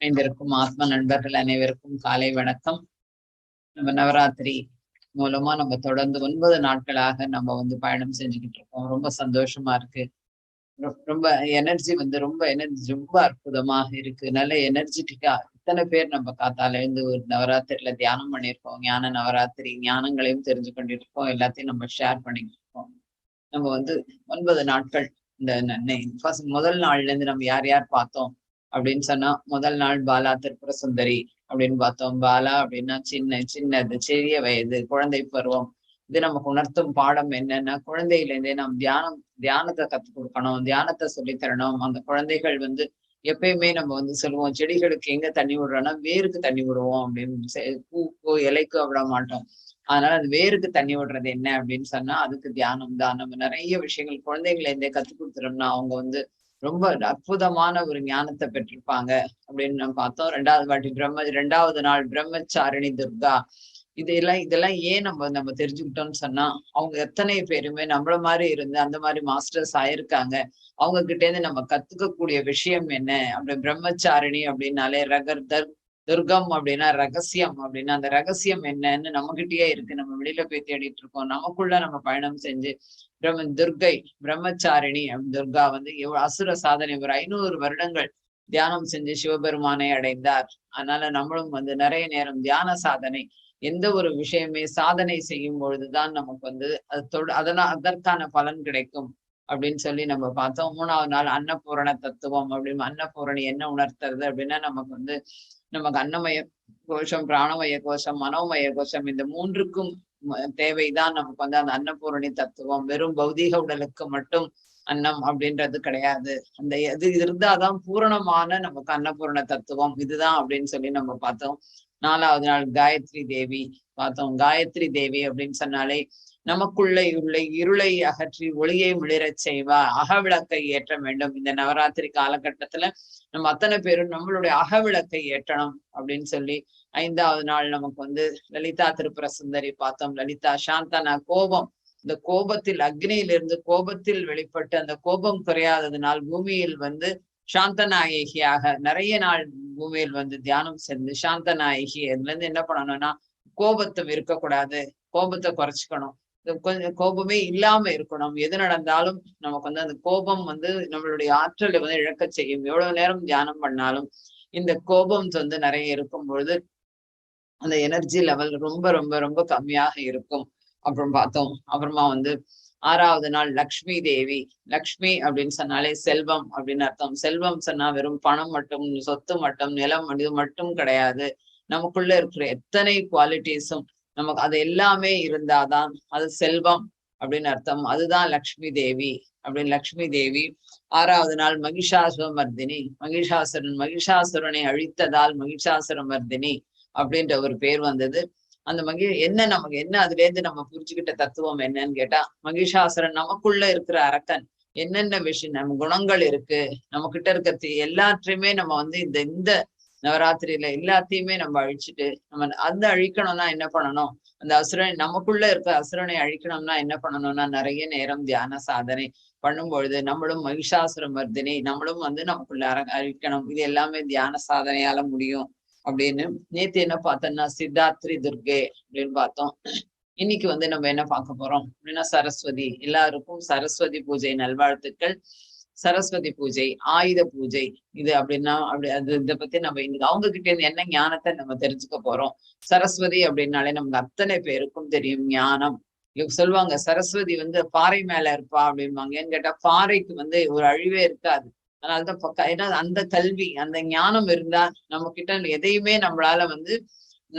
இணைந்திருக்கும் ஆத்ம நண்பர்கள் அனைவருக்கும் காலை வணக்கம். நம்ம நவராத்திரி மூலமா நம்ம தொடர்ந்து ஒன்பது நாட்களாக நம்ம வந்து பயணம் செஞ்சுக்கிட்டு இருக்கோம். ரொம்ப சந்தோஷமா இருக்கு. ரொம்ப எனர்ஜி வந்து ரொம்ப எனர்ஜி ரொம்ப அற்புதமாக இருக்கு. நல்ல எனர்ஜெட்டிக்கா இத்தனை பேர் நம்ம காத்தால இருந்து ஒரு நவராத்திரியில தியானம் பண்ணியிருக்கோம். ஞான நவராத்திரி ஞானங்களையும் தெரிஞ்சு கொண்டிட்டு இருக்கோம் எல்லாத்தையும் நம்ம ஷேர் பண்ணிக்கிட்டு இருக்கோம். நம்ம வந்து ஒன்பது நாட்கள் இந்த ஃபர்ஸ்ட் முதல் நாள்ல இருந்து நம்ம யார் யார் பார்த்தோம்? அப்படின்னு சொன்னா முதல் நாள் பாலா திரிபுர சுந்தரி அப்படின்னு பார்த்தோம். பாலா அப்படின்னா சின்ன சின்னது சிறிய வயது குழந்தை பருவம். இது நமக்கு உணர்த்தும் பாடம் என்னன்னா குழந்தையில இருந்தே நாம் தியானம் தியானத்தை கற்றுக் கொடுக்கணும் தியானத்தை சொல்லித்தரணும் அந்த குழந்தைகள் வந்து எப்பயுமே நம்ம வந்து சொல்லுவோம் செடிகளுக்கு எங்க தண்ணி விடுறோம்னா வேருக்கு தண்ணி விடுவோம் அப்படின்னு பூக்கோ இலைக்கோ விட மாட்டோம். அதனால அது வேருக்கு தண்ணி விடுறது என்ன அப்படின்னு சொன்னா அதுக்கு தியானம் தான். நம்ம நிறைய விஷயங்கள் குழந்தைங்களை இருந்தே கத்துக் கொடுத்துட்டோம்னா அவங்க வந்து ரொம்ப அற்புதமான ஒரு ஞானத்தை பெற்றிருப்பாங்க. அப்படின்னு நம்ம பார்த்தோம். ரெண்டாவது வாட்டி பிரம்ம ரெண்டாவது நாள் பிரம்மச்சாரிணி துர்கா. இதெல்லாம் இதெல்லாம் ஏன் நம்ம நம்ம தெரிஞ்சுக்கிட்டோம்னு சொன்னா அவங்க எத்தனை பேருமே நம்மள மாதிரி இருந்து அந்த மாதிரி மாஸ்டர்ஸ் ஆயிருக்காங்க. அவங்க கிட்ட இருந்து நம்ம கத்துக்கக்கூடிய விஷயம் என்ன? அப்படி பிரம்மச்சாரிணி அப்படின்னாலே ரகர் தர் துர்கம் அப்படின்னா ரகசியம் அப்படின்னா அந்த ரகசியம் என்னன்னு நம்மகிட்டயே இருக்கு. நம்ம வெளியில போய் தேடிட்டு இருக்கோம். நமக்குள்ள நம்ம பயணம் செஞ்சு பிரம்ம துர்கை பிரம்மச்சாரிணி துர்கா வந்து அசுர சாதனை. ஒரு ஐநூறு வருடங்கள் தியானம் செஞ்சு சிவபெருமானை அடைந்தார். அதனால நம்மளும் வந்து நிறைய நேரம் தியான சாதனை எந்த ஒரு விஷயமே சாதனை செய்யும் பொழுதுதான் நமக்கு வந்து அது தொட அதனால் அதற்கான பலன் கிடைக்கும் அப்படின்னு சொல்லி நம்ம பார்த்தோம். மூணாவது நாள் அன்னபூரண தத்துவம் அப்படின்னு அன்னபூரணி என்ன உணர்த்துறது அப்படின்னா நமக்கு வந்து நமக்கு அன்னமய கோஷம் பிராணமய கோஷம் மனோமய கோஷம் இந்த மூன்றுக்கும் தேவைதான் நமக்கு வந்து அந்த அன்னபூரணி தத்துவம். வெறும் பௌதீக உடலுக்கு மட்டும் அன்னம் அப்படின்றது கிடையாது. அந்த இது இருந்தாதான் பூரணமான நமக்கு அன்னபூரண தத்துவம். இதுதான் அப்படின்னு சொல்லி நம்ம பார்த்தோம். நாலாவது நாள் காயத்ரி தேவி பார்த்தோம். காயத்ரி தேவி அப்படின்னு சொன்னாலே நமக்குள்ளே உள்ள இருளை அகற்றி ஒளியை மிளிரச் செய்வா. அகவிளக்கை ஏற்ற வேண்டும். இந்த நவராத்திரி காலகட்டத்துல நம்ம அத்தனை பேரும் நம்மளுடைய அகவிளக்கை ஏற்றணும் அப்படின்னு சொல்லி ஐந்தாவது நாள் நமக்கு வந்து லலிதா திருப்புர சுந்தரி பார்த்தோம். லலிதா சாந்தனா கோபம். இந்த கோபத்தில் அக்னியிலிருந்து கோபத்தில் வெளிப்பட்டு அந்த கோபம் குறையாததினால் பூமியில் வந்து சாந்தநாயகியாக நிறைய நாள் பூமியில் வந்து தியானம் செஞ்சு சாந்தநாயகி அதுல இருந்து என்ன பண்ணணும்னா கோபத்தை இருக்கக்கூடாது கோபத்தை குறைச்சிக்கணும். கொஞ்சம் கோபமே இல்லாம இருக்கணும். எது நடந்தாலும் நமக்கு வந்து அந்த கோபம் வந்து நம்மளுடைய ஆற்றலை வந்து இழக்க செய்யும். எவ்வளவு நேரம் தியானம் பண்ணாலும் இந்த கோபம் வந்து நிறைய இருக்கும் பொழுது அந்த எனர்ஜி லெவல் ரொம்ப ரொம்ப ரொம்ப கம்மியாக இருக்கும். அப்புறம் பார்த்தோம் அப்புறமா வந்து ஆறாவது நாள் லக்ஷ்மி தேவி. லக்ஷ்மி அப்படின்னு சொன்னாலே செல்வம் அப்படின்னு அர்த்தம். செல்வம் சொன்னா வெறும் பணம் மட்டும் சொத்து மட்டும் நிலம் இது மட்டும் கிடையாது. நமக்குள்ள இருக்கிற எத்தனை குவாலிட்டிஸும் நமக்கு அது எல்லாமே இருந்தாதான் அது செல்வம் அப்படின்னு அர்த்தம். அதுதான் லக்ஷ்மி தேவி அப்படின்னு லக்ஷ்மி தேவி ஆறாவது நாள் மகிஷாசுரமர்தினி மகிஷாசுரன் மகிஷாசுரனை அழித்ததால் மகிஷாசுரமர்தினி அப்படின்ற ஒரு பேர் வந்தது. அந்த மகி என்ன நமக்கு என்ன அதுல இருந்து நம்ம புரிஞ்சுக்கிட்ட தத்துவம் என்னன்னு கேட்டா மகிஷாசுரன் நமக்குள்ள இருக்கிற அரக்கன். என்னென்ன விஷயம் நம்ம குணங்கள் இருக்கு நம்ம கிட்ட இருக்கிற எல்லாற்றையுமே எல்லாத்தையுமே நம்ம வந்து இந்த இந்த நவராத்திரியில எல்லாத்தையுமே நம்ம அழிச்சுட்டு நம்ம அந்த அழிக்கணும்னா என்ன பண்ணணும்? அந்த அசுரன் நமக்குள்ள இருக்க அசுரனை அழிக்கணும்னா என்ன பண்ணணும்னா நிறைய நேரம் தியான சாதனை பண்ணும்பொழுது நம்மளும் மகிஷாசுர மர்தினி நம்மளும் வந்து நமக்குள்ள அர அழிக்கணும். இது எல்லாமே தியான சாதனையால முடியும் அப்படின்னு நேத்து என்ன பார்த்தோம்னா சித்தாத்ரி துர்கே அப்படின்னு பார்த்தோம். இன்னைக்கு வந்து நம்ம என்ன பார்க்க போறோம்? அப்படின்னா சரஸ்வதி. எல்லாருக்கும் சரஸ்வதி பூஜை நல்வாழ்த்துக்கள். சரஸ்வதி பூஜை ஆயுத பூஜை இது அப்படின்னா அப்படி அது இதை பத்தி நம்ம இன்னைக்கு அவங்க கிட்ட இருந்து என்ன ஞானத்தை நம்ம தெரிஞ்சுக்க போறோம்? சரஸ்வதி அப்படின்னாலே நமக்கு அத்தனை பேருக்கும் தெரியும் ஞானம். இவங்க சொல்லுவாங்க சரஸ்வதி வந்து பாறை மேல இருப்பா அப்படிம்பாங்க ஏன்னு கேட்டா பாறைக்கு வந்து ஒரு அழிவே இருக்காது. அதனாலதான் ஏன்னா அந்த கல்வி அந்த ஞானம் இருந்தா நம்ம கிட்ட எதையுமே நம்மளால வந்து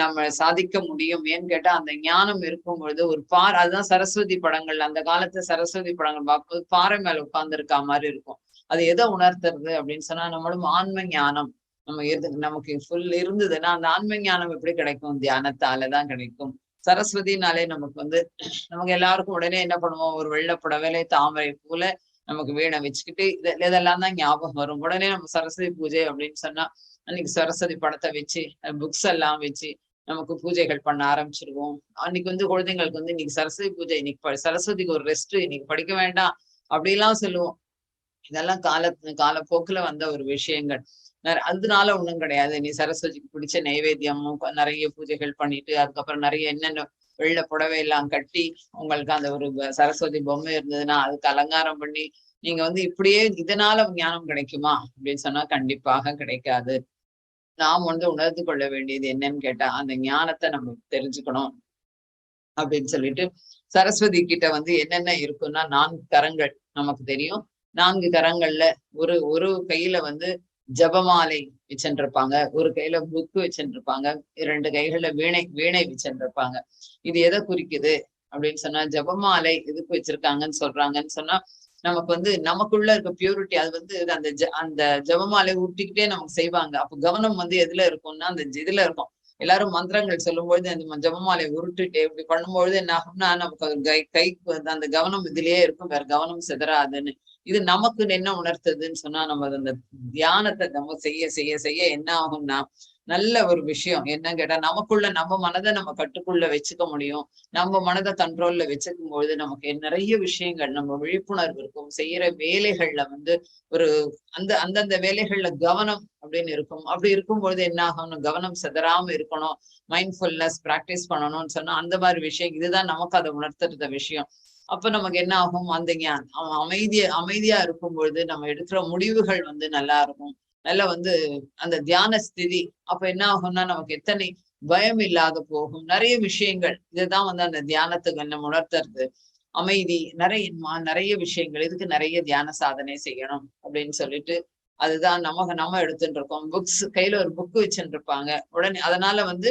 நம்ம சாதிக்க முடியும் ஏன்னு கேட்டா அந்த ஞானம் இருக்கும் பொழுது ஒரு பார் அதுதான் சரஸ்வதி படங்கள். அந்த காலத்து சரஸ்வதி படங்கள் பார்க்கும்போது பாறை மேல உட்கார்ந்து இருக்கா மாதிரி இருக்கும். அது எதை உணர்த்துறது அப்படின்னு சொன்னா நம்மளும் ஆன்ம ஞானம். நம்ம இருந்து நமக்கு ஃபுல் இருந்ததுன்னா அந்த ஆன்ம ஞானம் எப்படி கிடைக்கும்? தியானத்தால தான் கிடைக்கும். சரஸ்வதினாலே நமக்கு வந்து நமக்கு எல்லாருக்கும் உடனே என்ன பண்ணுவோம்? ஒரு வெள்ளை புடவையில தாமரை பூல நமக்கு வீணை வச்சுக்கிட்டு இது இதெல்லாம் தான் ஞாபகம் வரும். உடனே நம்ம சரஸ்வதி பூஜை அப்படின்னு சொன்னா அன்னைக்கு சரஸ்வதி படத்தை வச்சு புக்ஸ் எல்லாம் வச்சு நமக்கு பூஜைகள் பண்ண ஆரம்பிச்சிருவோம். அன்னைக்கு வந்து குழந்தைங்களுக்கு வந்து இன்னைக்கு சரஸ்வதி பூஜை இன்னைக்கு சரஸ்வதிக்கு ஒரு ரெஸ்ட் இன்னைக்கு படிக்க வேண்டாம் அப்படிலாம் சொல்லுவோம். இதெல்லாம் கால காலப்போக்குல வந்த ஒரு விஷயங்கள். அதனால ஒண்ணும் கிடையாது. நீ சரஸ்வதிக்கு பிடிச்ச நைவேத்தியமும் நிறைய பூஜைகள் பண்ணிட்டு அதுக்கப்புறம் நிறைய என்னென்ன வெள்ள புடவை எல்லாம் கட்டி உங்களுக்கு அந்த ஒரு சரஸ்வதி பொம்மை இருந்ததுன்னா அதுக்கு அலங்காரம் பண்ணி நீங்க வந்து இப்படியே இதனால ஞானம் கிடைக்குமா? அப்படின்னு சொன்னா கண்டிப்பாக கிடைக்காது. நாம் வந்து உணர்ந்து கொள்ள வேண்டியது என்னன்னு கேட்டா அந்த ஞானத்தை நம்ம தெரிஞ்சுக்கணும் அப்படின்னு சொல்லிட்டு சரஸ்வதி கிட்ட வந்து என்னென்ன இருக்குன்னா நான்கு கரங்கள் நமக்கு தெரியும். நான்கு கரங்கள்ல ஒரு ஒரு கையில வந்து ஜபமாலை வச்சுருப்பாங்க ஒரு கையில புக்கு வச்சுருப்பாங்க இரண்டு கைகள்ல வீணை வீணை வச்சுருப்பாங்க இது எதை குறிக்குது? அப்படின்னு சொன்னா ஜபமாலை எதுக்கு வச்சிருக்காங்கன்னு சொல்றாங்கன்னு சொன்னா நமக்கு வந்து நமக்குள்ள இருக்க பியூரிட்டி அது வந்து அந்த அந்த ஜபமாலை ஊட்டிக்கிட்டே நமக்கு செய்வாங்க. அப்ப கவனம் வந்து எதுல இருக்கும்னா அந்த இதுல இருக்கும். எல்லாரும் மந்திரங்கள் சொல்லும்பொழுது அந்த ஜபமாலை உருட்டுட்டு இப்படி பண்ணும்பொழுது என்ன ஆகும்னா நமக்கு கை கைக்கு அந்த கவனம் இதுலயே இருக்கும். வேற கவனம் சிதறாதுன்னு. இது நமக்கு என்ன உணர்த்துதுன்னு சொன்னா நம்ம அந்த தியானத்தை நம்ம செய்ய செய்ய செய்ய என்ன ஆகும்னா நல்ல ஒரு விஷயம் என்னன்னு கேட்டா நமக்குள்ள நம்ம மனதை நம்ம கட்டுக்குள்ள வச்சுக்க முடியும். நம்ம மனதை கண்ட்ரோல்ல வச்சுக்கும் பொழுது நமக்கு நிறைய விஷயங்கள் நம்ம விழிப்புணர்வு இருக்கும். செய்யற வேலைகள்ல வந்து ஒரு அந்த அந்தந்த வேலைகள்ல கவனம் அப்படின்னு இருக்கும். அப்படி இருக்கும் பொழுது என்ன ஆகணும் கவனம் செதறாம இருக்கணும். மைண்ட்ஃபுல்னஸ் பிராக்டிஸ் பண்ணணும்னு சொன்னா அந்த மாதிரி விஷயம் இதுதான் நமக்கு அதை உணர்த்துறத விஷயம். அப்ப நமக்கு என்ன ஆகும்? அந்த அமைதிய அமைதியா இருக்கும் பொழுது நம்ம எடுக்கிற முடிவுகள் வந்து நல்லா இருக்கும். நல்ல வந்து அந்த தியான ஸ்திதி. அப்ப என்ன ஆகும்னா நமக்கு எத்தனை பயம் இல்லாத போகும். நிறைய விஷயங்கள். இதுதான் வந்து அந்த தியானத்துக்கு என்ன உணர்த்துறது அமைதி. நிறைய நிறைய விஷயங்கள். இதுக்கு நிறைய தியான சாதனை செய்யணும் அப்படின்னு சொல்லிட்டு அதுதான் நம்ம நம்ம எடுத்துட்டு இருக்கோம். புக்ஸ் கையில ஒரு புக் வச்சுட்டு இருப்பாங்க. உடனே அதனால வந்து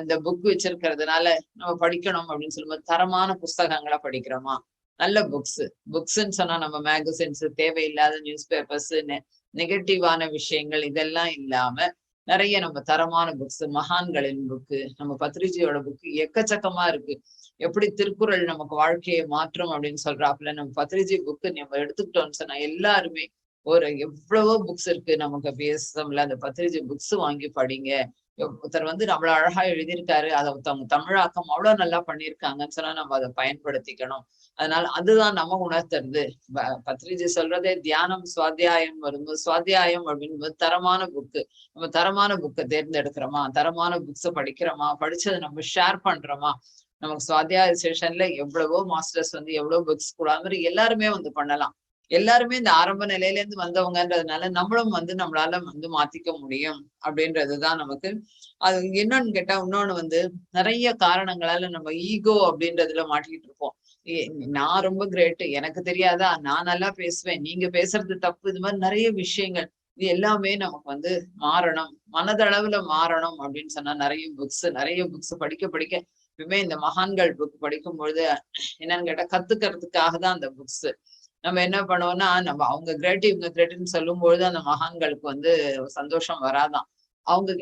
இந்த புக் வச்சிருக்கிறதுனால நம்ம படிக்கணும் அப்படின்னு சொல்லும்போது தரமான புஸ்தகங்களா படிக்கிறோமா? நல்ல புக்ஸ் புக்ஸ்ன்னு சொன்னா நம்ம மேகசின்ஸ் தேவையில்லாத நியூஸ் பேப்பர்ஸ் நெகட்டிவான விஷயங்கள் இதெல்லாம் இல்லாம நிறைய நம்ம தரமான புக்ஸ் மகான்களின் புக்கு நம்ம பத்ரிஜியோட புக்கு எக்கச்சக்கமா இருக்கு. எப்படி திருக்குறள் நமக்கு வாழ்க்கையை மாற்றும் அப்படின்னு சொல்றாப்புல நம்ம பத்ரிஜி புக்கு நம்ம எடுத்துக்கிட்டோம்னு சொன்னா எல்லாருமே ஒரு எவ்வளவோ புக்ஸ் இருக்கு. நமக்கு பேசம்ல அந்த பத்திரிகை புக்ஸ் வாங்கி படிங்க. ஒருத்தர் வந்து நம்மள அழகா எழுதியிருக்காரு. அதை ஒருத்தவங்க தமிழாக்கம் அவ்வளவு நல்லா பண்ணியிருக்காங்கன்னு சொன்னா நம்ம அதை பயன்படுத்திக்கணும். அதனால அதுதான் நம்ம உணர்த்துறது. பத்ரிஜி சொல்றதே தியானம் சுவாத்தியாயம் வரும்போது சுவாத்தியாயம் அப்படின்னு தரமான புக்கு நம்ம தரமான புக்கை தேர்ந்தெடுக்கிறோமா? தரமான புக்ஸை படிக்கிறோமா? படிச்சதை நம்ம ஷேர் பண்றோமா? நமக்கு சுவாத்தியாய செஷன்ல எவ்வளவோ மாஸ்டர்ஸ் வந்து எவ்வளவு புக்ஸ் கூட மாதிரி எல்லாருமே வந்து பண்ணலாம். எல்லாருமே இந்த ஆரம்ப நிலையில இருந்து வந்தவங்கன்றதுனால நம்மளும் வந்து நம்மளால வந்து மாத்திக்க முடியும் அப்படின்றதுதான் நமக்கு. அது என்னன்னு கேட்டா இன்னொன்னு வந்து நிறைய காரணங்களால நம்ம ஈகோ அப்படின்றதுல மாட்டிக்கிட்டு இருப்போம். நான் ரொம்ப கிரேட்டு எனக்கு தெரியாதா? நான் நல்லா பேசுவேன் நீங்க பேசுறது தப்பு இது மாதிரி நிறைய விஷயங்கள். இது எல்லாமே நமக்கு வந்து மாறணும். மனதளவுல மாறணும் அப்படின்னு சொன்னா நிறைய புக்ஸ் நிறைய புக்ஸ் படிக்க படிக்க எப்பவுமே இந்த மகான்கள் புக் படிக்கும் பொழுது என்னன்னு கேட்டா கத்துக்கிறதுக்காக தான் அந்த புக்ஸ் நம்ம என்ன பண்ணுவோம்னா நம்ம அவங்க கிரேட் இவங்க கிரேட்டுன்னு சொல்லும் பொழுது அந்த மகான்களுக்கு வந்து சந்தோஷம் வராதான் அவங்க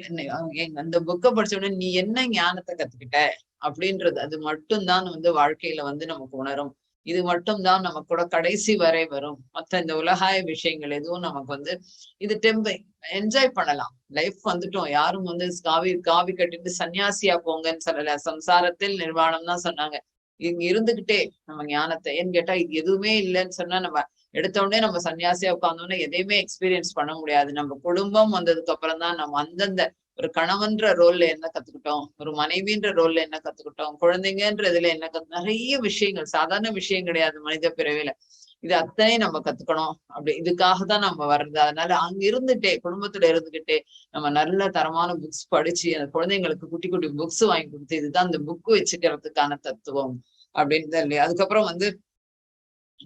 அந்த புக்கை படிச்ச உடனே நீ என்ன ஞானத்தை கத்துக்கிட்ட? அப்படின்றது அது மட்டும்தான் வந்து வாழ்க்கையில வந்து நமக்கு உணரும். இது மட்டும்தான் நம்ம கூட கடைசி வரை வரும். மத்த இந்த உலகாய விஷயங்கள் எதுவும் நமக்கு வந்து இது டெம்பை என்ஜாய் பண்ணலாம். லைஃப் வந்துட்டோம். யாரும் வந்து காவி காவி கட்டிட்டு சன்னியாசியா போங்கன்னு சொல்லல. சம்சாரத்தில் நிர்வாணம் தான் சொன்னாங்க. இங்க இருந்துகிட்டே நம்ம ஞானத்தை. ஏன்னு கேட்டா இது எதுவுமே இல்லைன்னு சொன்னா நம்ம எடுத்த உடனே நம்ம சன்னியாசியா உட்காந்தோடனே எதையுமே எக்ஸ்பீரியன்ஸ் பண்ண முடியாது. நம்ம குடும்பம் வந்ததுக்கு அப்புறம் தான் நம்ம அந்தந்த ஒரு கணவன்ற ரோல்ல என்ன கத்துக்கிட்டோம்? ஒரு மனைவின்ற ரோல்ல என்ன கத்துக்கிட்டோம்? குழந்தைங்கன்ற இதுல என்ன கத்து நிறைய விஷயங்கள் சாதாரண விஷயம் கிடையாது மனித பிறவில இது அத்தனை நம்ம கத்துக்கணும். அப்படி இதுக்காக தான் நம்ம வர்றது. அதனால அங்க இருந்துட்டே குடும்பத்துல இருந்துகிட்டே நம்ம நல்ல தரமான புக்ஸ் படிச்சு அந்த குழந்தைங்களுக்கு குட்டி குட்டி புக்ஸ் வாங்கி கொடுத்து இதுதான் அந்த புக்கு வச்சுக்கிறதுக்கான தத்துவம் அப்படின்னு இல்லையா? அதுக்கப்புறம் வந்து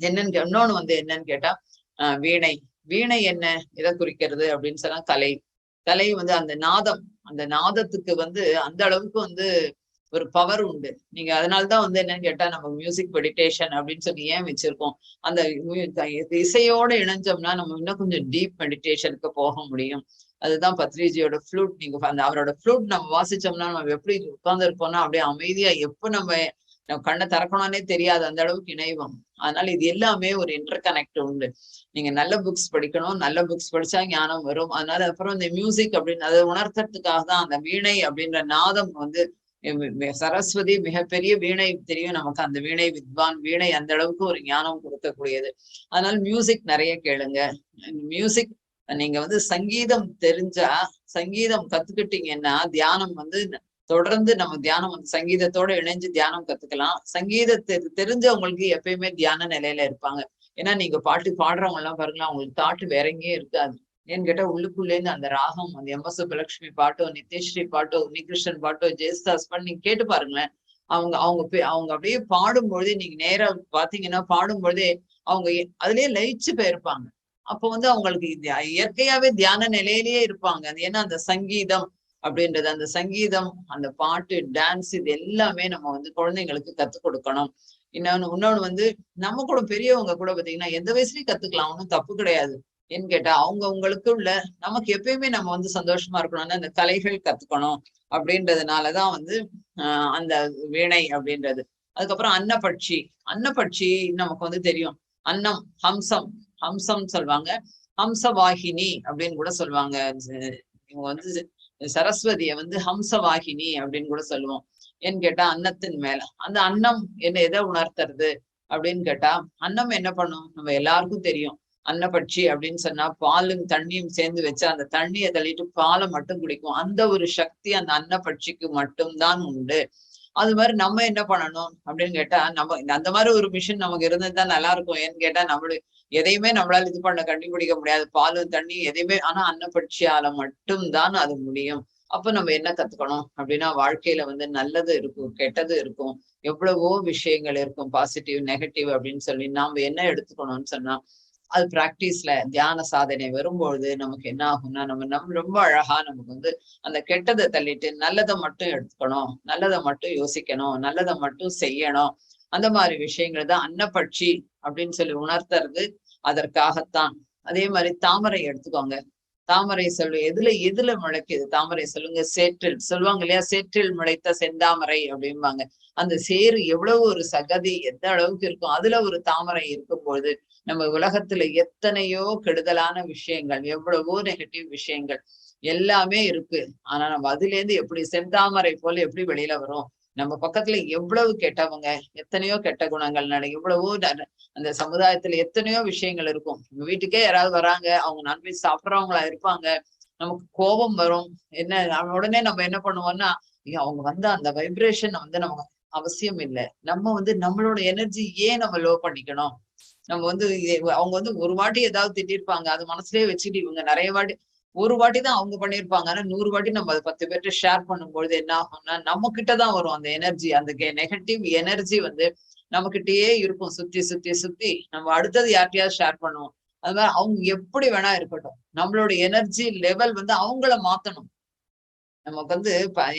என்னன்னு இன்னொன்னு வந்து என்னன்னு கேட்டா ஆஹ் வீணை. வீணை என்ன? எதை குறிக்கிறது? அப்படின்னு சொன்னா கலை. கலை வந்து அந்த நாதம். அந்த நாதத்துக்கு வந்து அந்த அளவுக்கு வந்து ஒரு பவர் உண்டு. நீங்க அதனாலதான் வந்து என்னன்னு கேட்டா நம்ம மியூசிக் மெடிடேஷன் அப்படின்னு சொல்லி ஏன் வச்சிருக்கோம்? அந்த இசையோட இணைஞ்சோம்னா நம்ம இன்னும் கொஞ்சம் டீப் மெடிடேஷனுக்கு போக முடியும். அதுதான் பத்ரிஜியோட ஃப்ளூட் நீங்க அந்த அவரோட ஃப்ளூட் நம்ம வாசிச்சோம்னா நம்ம எப்படி உட்கார்ந்து இருப்போம்னா அப்படியே அமைதியா எப்ப நம்ம நம்ம கண்ணை திறக்கணும்னே தெரியாது. அந்த அளவுக்கு இணைவோம். அதனால இது எல்லாமே ஒரு இன்டர் கனெக்ட் உண்டு. நீங்க நல்ல புக்ஸ் படிக்கணும். நல்ல புக்ஸ் படிச்சா ஞானம் வரும். அதனால அப்புறம் இந்த மியூசிக் அப்படின்னு அதை உணர்த்துறதுக்காக தான் அந்த வீணை அப்படின்ற நாதம் வந்து சரஸ்வதி மிகப்பெரிய வீணை தெரியும் நமக்கு அந்த வீணை வித்வான் வீணை அந்த அளவுக்கு ஒரு ஞானம் கொடுக்கக்கூடியது. அதனால மியூசிக் நிறைய கேளுங்க. மியூசிக் நீங்க வந்து சங்கீதம் தெரிஞ்சா சங்கீதம் கத்துக்கிட்டீங்கன்னா தியானம் வந்து தொடர்ந்து நம்ம தியானம் வந்து சங்கீதத்தோட இணைஞ்சு தியானம் கத்துக்கலாம். சங்கீதத்தை தெரிஞ்சவங்களுக்கு எப்பயுமே தியான நிலையில இருப்பாங்க. ஏன்னா நீங்க பாட்டு பாடுறவங்க எல்லாம் பாருங்களா அவங்களுக்கு தாட்டு வேற எங்கேயும் இருக்காது. ஏன்னு கேட்டா உள்ளுக்குள்ளேருந்து அந்த ராகம் அந்த எம் எஸ் சுப்பலட்சுமி பாட்டோ நித்யஸ்ரீ பாட்டோ உன்னிகிருஷ்ணன் பாட்டோ ஜெயஸ்தாஸ் பண்ணி நீங்க கேட்டு பாருங்களேன். அவங்க அவங்க அவங்க அப்படியே பாடும்பொழுதே நீங்க நேரம் பாத்தீங்கன்னா பாடும்பொழுதே அவங்க அதுலயே லயிச்சு போயிருப்பாங்க. அப்ப வந்து அவங்களுக்கு இயற்கையாவே தியான நிலையிலேயே இருப்பாங்க. ஏன்னா அந்த சங்கீதம் அப்படின்றது அந்த சங்கீதம் அந்த பாட்டு டான்ஸ் இது எல்லாமே நம்ம வந்து குழந்தைங்களுக்கு கத்துக் கொடுக்கணும். இன்னொன்னு இன்னொன்னு வந்து நம்ம கூட பெரியவங்க கூட பாத்தீங்கன்னா எந்த வயசுலயும் கத்துக்கலாம். ஒன்றும் தப்பு கிடையாது. ஏன்னு கேட்டா அவங்க உங்களுக்கு உள்ள நமக்கு எப்பயுமே நம்ம வந்து சந்தோஷமா இருக்கணும்னா அந்த கலைகள் கத்துக்கணும் அப்படின்றதுனாலதான் வந்து ஆஹ் அந்த வீணை அப்படின்றது. அதுக்கப்புறம் அன்னப்பட்சி. அன்னப்பட்சி நமக்கு வந்து தெரியும். அன்னம் ஹம்சம். ஹம்சம் சொல்லுவாங்க. ஹம்சவாகினி அப்படின்னு கூட சொல்லுவாங்க. இவங்க வந்து சரஸ்வதிய வந்து ஹம்சவாகினி அப்படின்னு கூட சொல்லுவோம். ஏன்னு கேட்டா அன்னத்தின் மேல. அந்த அன்னம் என்ன எதை உணர்த்துறது அப்படின்னு கேட்டா அன்னம் என்ன பண்ணும்? நம்ம எல்லாருக்கும் தெரியும். அன்னபட்சி அப்படின்னு சொன்னா பாலும் தண்ணியும் சேர்ந்து வச்சு அந்த தண்ணியை தள்ளிட்டு பாலை மட்டும் குடிக்கும். அந்த ஒரு சக்தி அந்த அன்னப்பட்சிக்கு மட்டும்தான் உண்டு. அது மாதிரி நம்ம என்ன பண்ணணும் அப்படின்னு கேட்டா நம்ம அந்த மாதிரி ஒரு மிஷின் நமக்கு இருந்ததுதான் நல்லா இருக்கும் ஏன்னு கேட்டா நம்மளு எதையுமே நம்மளால இது பண்ண கண்டுபிடிக்க முடியாது. பாலும் தண்ணி எதையுமே ஆனா அன்னப்பட்சியால மட்டும்தான் அது முடியும். அப்ப நம்ம என்ன கத்துக்கணும் அப்படின்னா வாழ்க்கையில வந்து நல்லது இருக்கும் கெட்டது இருக்கும். எவ்வளவோ விஷயங்கள் இருக்கும் பாசிட்டிவ் நெகட்டிவ் அப்படின்னு சொல்லி. நாம என்ன எடுத்துக்கணும்னு சொன்னா அது பிராக்டிஸ்ல தியான சாதனை வரும்பொழுது நமக்கு என்ன ஆகும்னா நம்ம நம்ம ரொம்ப அழகா நமக்கு வந்து அந்த கெட்டதை தள்ளிட்டு நல்லதை மட்டும் எடுத்துக்கணும் நல்லதை மட்டும் யோசிக்கணும் நல்லதை மட்டும் செய்யணும் அந்த மாதிரி விஷயங்கள் தான் அன்னப்பட்சி அப்படின்னு சொல்லி உணர்த்துறது அதற்காகத்தான். அதே மாதிரி தாமரை எடுத்துக்கோங்க. தாமரை செல்வ எதுல எதுல முளைக்குது? தாமரை சொல்லுங்க சேற்றில். சொல்லுவாங்க இல்லையா? சேற்றில் முளைத்த செந்தாமரை அப்படிம்பாங்க. அந்த சேரு எவ்வளவு ஒரு சகதி எந்த அளவுக்கு இருக்கும்? அதுல ஒரு தாமரை இருக்கும்போது நம்ம உலகத்துல எத்தனையோ கெடுதலான விஷயங்கள் எவ்வளவோ நெகட்டிவ் விஷயங்கள் எல்லாமே இருக்கு. ஆனா நம்ம அதுல இருந்து எப்படி செந்தாமரை போல எப்படி வெளியில வரும் நம்ம பக்கத்துல எவ்வளவு கெட்டவங்க எத்தனையோ கெட்ட குணங்கள் நட எவ்வளவோ அந்த சமுதாயத்துல எத்தனையோ விஷயங்கள் இருக்கும். வீட்டுக்கே யாராவது வராங்க அவங்க நான்வெஜ் சாப்பிட்றவங்களா இருப்பாங்க நமக்கு கோபம் வரும். என்ன உடனே நம்ம என்ன பண்ணுவோம்னா அவங்க வந்து அந்த வைப்ரேஷன் வந்து நமக்கு அவசியம் இல்லை. நம்ம வந்து நம்மளோட எனர்ஜி ஏன் நம்ம லோ பண்ணிக்கணும்? நம்ம வந்து அவங்க வந்து ஒரு வாட்டி ஏதாவது திட்டிருப்பாங்க. அது மனசுலயே வச்சுட்டு இவங்க நிறைய வாட்டி ஒரு வாட்டி தான் அவங்க பண்ணியிருப்பாங்க. ஆனா நூறு வாட்டி நம்ம அதை பத்து பேர்கிட்ட ஷேர் பண்ணும்பொழுது என்ன ஆகும்னா நம்ம கிட்டதான் வரும் அந்த எனர்ஜி. அந்த நெகட்டிவ் எனர்ஜி வந்து நம்ம கிட்டயே இருக்கும். சுத்தி சுத்தி சுத்தி நம்ம அடுத்தது யார்கிட்டயாவது ஷேர் பண்ணுவோம். அது மாதிரி அவங்க எப்படி வேணா இருக்கட்டும். நம்மளோட எனர்ஜி லெவல் வந்து அவங்கள மாத்தணும். நமக்கு வந்து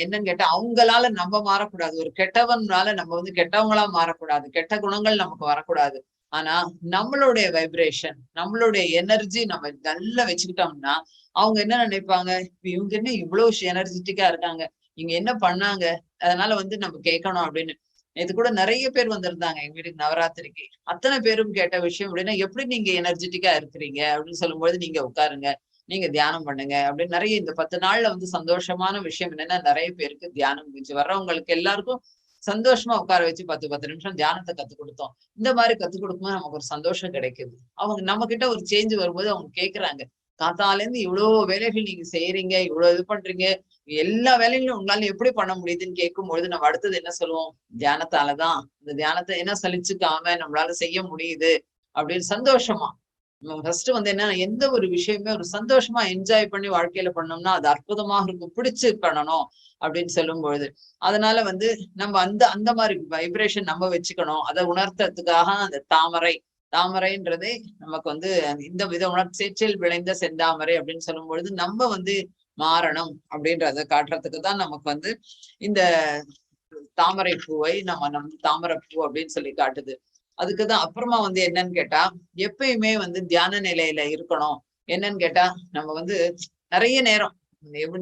என்னன்னு கேட்டா அவங்களால நம்ம மாறக்கூடாது. ஒரு கெட்டவனால நம்ம வந்து கெட்டவங்களா மாறக்கூடாது. கெட்ட குணங்கள் நமக்கு வரக்கூடாது. ஆனா நம்மளுடைய வைப்ரேஷன் நம்மளுடைய எனர்ஜி நம்ம நல்லா வச்சுக்கிட்டோம்னா அவங்க என்ன நினைப்பாங்க? இவங்க என்ன இவ்வளவு எனர்ஜெட்டிக்கா இருக்காங்க? இவங்க என்ன பண்ணாங்க? அதனால வந்து நம்ம கேட்கணும் அப்படின்னு. இது கூட நிறைய பேர் வந்திருந்தாங்க எங்க வீட்டுக்கு நவராத்திரிக்கு. அத்தனை பேரும் கேட்ட விஷயம் அப்படின்னா எப்படி நீங்க எனர்ஜெட்டிக்கா இருக்கிறீங்க? அப்படின்னு சொல்லும்போது நீங்க உட்காருங்க. நீங்க தியானம் பண்ணுங்க. அப்படின்னு நிறைய இந்த பத்து நாள்ல வந்து சந்தோஷமான விஷயம் என்னன்னா நிறைய பேருக்கு தியானம் முடிஞ்சு வர்றவங்களுக்கு எல்லாருக்கும் சந்தோஷமா உட்கார வச்சு பத்து பத்து நிமிஷம் தியானத்தை கத்து கொடுத்தோம். இந்த மாதிரி கத்து கொடுக்கும்போது நமக்கு ஒரு சந்தோஷம் கிடைக்குது. அவங்க நம்ம கிட்ட ஒரு சேஞ்ச் வரும்போது அவங்க கேக்குறாங்க காத்தால இருந்து இவ்வளவு வேலைகள் நீங்க செய்யறீங்க இவ்வளவு இது பண்றீங்க எல்லா வேலைகளும் உங்களால எப்படி பண்ண முடியுதுன்னு கேட்கும் பொழுது நம்ம அடுத்தது என்ன சொல்லுவோம்? தியானத்தாலதான். இந்த தியானத்தை என்ன சலிச்சுக்காம நம்மளால செய்ய முடியுது. அப்படின்னு சந்தோஷமா ஃபர்ஸ்ட் வந்து என்ன எந்த ஒரு விஷயமே ஒரு சந்தோஷமா என்ஜாய் பண்ணி வாழ்க்கையில பண்ணோம்னா அது அற்புதமாக இருக்கும். பிடிச்சு பண்ணணும் அப்படின்னு சொல்லும் பொழுது அதனால வந்து நம்ம அந்த அந்த மாதிரி வைப்ரேஷன் நம்ம வச்சுக்கணும். அதை உணர்த்துறதுக்காக அந்த தாமரை. தாமரைன்றதே நமக்கு வந்து இந்த வித உணர் விளைந்த செந்தாமரை அப்படின்னு சொல்லும் பொழுது நம்ம வந்து மாறணும் அப்படின்றத காட்டுறதுக்கு தான் நமக்கு வந்து இந்த தாமரை பூவை நம்ம நம் தாமரை பூ அப்படின்னு சொல்லி காட்டுது. அதுக்குதான் அப்புறமா வந்து என்னன்னு கேட்டா எப்பயுமே வந்து தியான நிலையில இருக்கணும். என்னன்னு கேட்டா நம்ம வந்து நிறைய நேரம்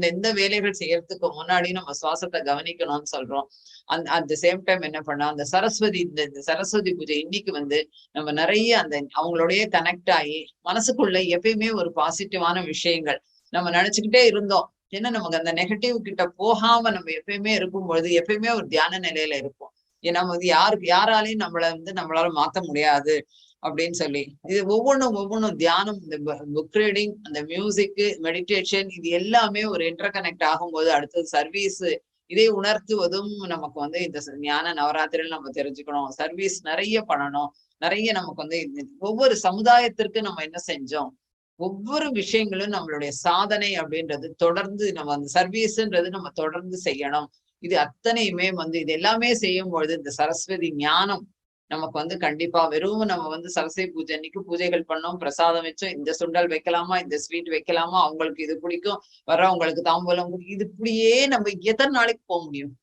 எந்த வேலைகள் செய்யறதுக்கு முன்னாடி நம்ம சுவாசத்தை கவனிக்கணும்னு சொல்றோம். அந்த அட் சேம் டைம் என்ன பண்ணா அந்த சரஸ்வதி இந்த சரஸ்வதி பூஜை இன்னைக்கு வந்து நம்ம நிறைய அந்த அவங்களோடய கனெக்ட் ஆகி மனசுக்குள்ள எப்பயுமே ஒரு பாசிட்டிவான விஷயங்கள் நம்ம நினைச்சுக்கிட்டே இருந்தோம். ஏன்னா நமக்கு அந்த நெகட்டிவ் கிட்ட போகாம நம்ம எப்பயுமே இருக்கும்பொழுது எப்பயுமே ஒரு தியான நிலையில இருப்போம். ஏன்னா வந்து யாருக்கு யாராலையும் நம்மள வந்து நம்மளால மாத்த முடியாது அப்படின்னு சொல்லி. இது ஒவ்வொன்றும் ஒவ்வொன்றும் தியானம் இந்த புக் ரீடிங் அந்த மியூசிக் மெடிடேஷன் இது எல்லாமே ஒரு இன்டர் கனெக்ட் ஆகும்போது அடுத்தது சர்வீஸ் இதை உணர்த்துவதும் நமக்கு வந்து இந்த ஞான நவராத்திரியில் நம்ம தெரிஞ்சுக்கணும். சர்வீஸ் நிறைய பண்ணணும். நிறைய நமக்கு வந்து ஒவ்வொரு சமுதாயத்திற்கு நம்ம என்ன செஞ்சோம்? ஒவ்வொரு விஷயங்களும் நம்மளுடைய சாதனை அப்படின்றது தொடர்ந்து நம்ம அந்த சர்வீஸ்ன்றது நம்ம தொடர்ந்து செய்யணும். இது அத்தனையுமே வந்து இது எல்லாமே செய்யும் பொழுது இந்த சரஸ்வதி ஞானம் நமக்கு வந்து கண்டிப்பா வெறும் நம்ம வந்து சரஸ்வதி பூஜை அன்னைக்கு பூஜைகள் பண்ணோம் பிரசாதம் வச்சோம் இந்த சுண்டல் வைக்கலாமா இந்த ஸ்வீட் வைக்கலாமா அவங்களுக்கு இது பிடிக்கும் வர்றவங்களுக்கு தாம்பூலம் இது இப்படியே நம்ம எத்தனை நாளைக்கு போக முடியும்?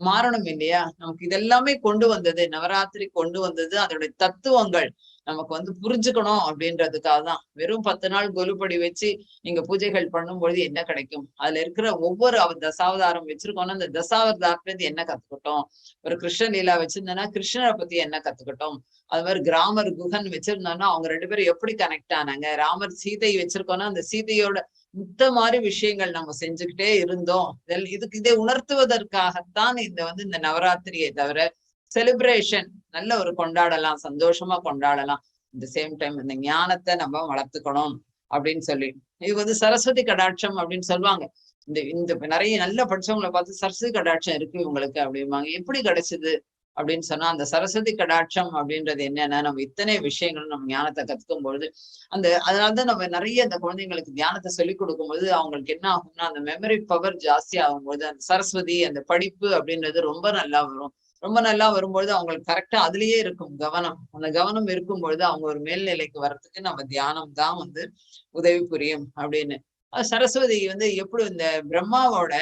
மாறணும் இல்லையா? நமக்கு இதெல்லாமே கொண்டு வந்தது நவராத்திரி கொண்டு வந்தது அதோட தத்துவங்கள் நமக்கு வந்து புரிஞ்சுக்கணும் அப்படின்றதுக்காக தான் வெறும் பத்து நாள் கொலுப்படி வச்சு நீங்க பூஜைகள் பண்ணும்பொழுது என்ன கிடைக்கும்? அதுல இருக்கிற ஒவ்வொரு தசாவதாரம் வச்சிருக்கோம்னா அந்த தசாவதாரத்துல என்ன கத்துக்கிட்டோம்? ஒரு கிருஷ்ண லீலா வச்சிருந்தோம்னா கிருஷ்ணரை பத்தி என்ன கத்துக்கிட்டோம்? அது மாதிரி கிராமர் குகன் வச்சிருந்தோம்னா அவங்க ரெண்டு பேரும் எப்படி கனெக்ட் ஆனாங்க? ராமர் சீதை வச்சிருக்கோம்னா அந்த சீதையோட முத்த மாதிரி விஷயங்கள் நம்ம செஞ்சுக்கிட்டே இருந்தோம். இதுக்கு இதை உணர்த்துவதற்காகத்தான் இந்த வந்து இந்த நவராத்திரியை தவிர செலிப்ரேஷன் நல்ல ஒரு கொண்டாடலாம் சந்தோஷமா கொண்டாடலாம். இந்த சேம் டைம் இந்த ஞானத்தை நம்ம வளர்த்துக்கணும் அப்படின்னு சொல்லி. இது வந்து சரஸ்வதி கடாட்சம் அப்படின்னு சொல்லுவாங்க. இந்த இந்த நிறைய நல்ல படிச்சவங்களை பார்த்து சரஸ்வதி கடாட்சம் இருக்கு இவங்களுக்கு அப்படிம்பாங்க. எப்படி கிடைச்சது அப்படின்னு சொன்னா அந்த சரஸ்வதி கடாட்சம் அப்படின்றது என்னன்னா நம்ம இத்தனை விஷயங்கள் நம்ம ஞானத்தை கத்துக்கும் பொழுது அந்த அதனாலதான் நம்ம நிறைய அந்த குழந்தைங்களுக்கு தியானத்தை சொல்லிக் கொடுக்கும்போது அவங்களுக்கு என்ன ஆகும்னா அந்த மெமரி பவர் ஜாஸ்தி ஆகும்போது அந்த சரஸ்வதி அந்த படிப்பு அப்படின்றது ரொம்ப நல்லா வரும். ரொம்ப நல்லா வரும்பொழுது அவங்களுக்கு கரெக்டா அதுலயே இருக்கும் கவனம். அந்த கவனம் இருக்கும் பொழுது அவங்க ஒரு மேல்நிலைக்கு வர்றதுக்கு நம்ம தியானம் தான் வந்து உதவி புரியும் அப்படின்னு. சரஸ்வதி வந்து எப்படி இந்த பிரம்மாவோட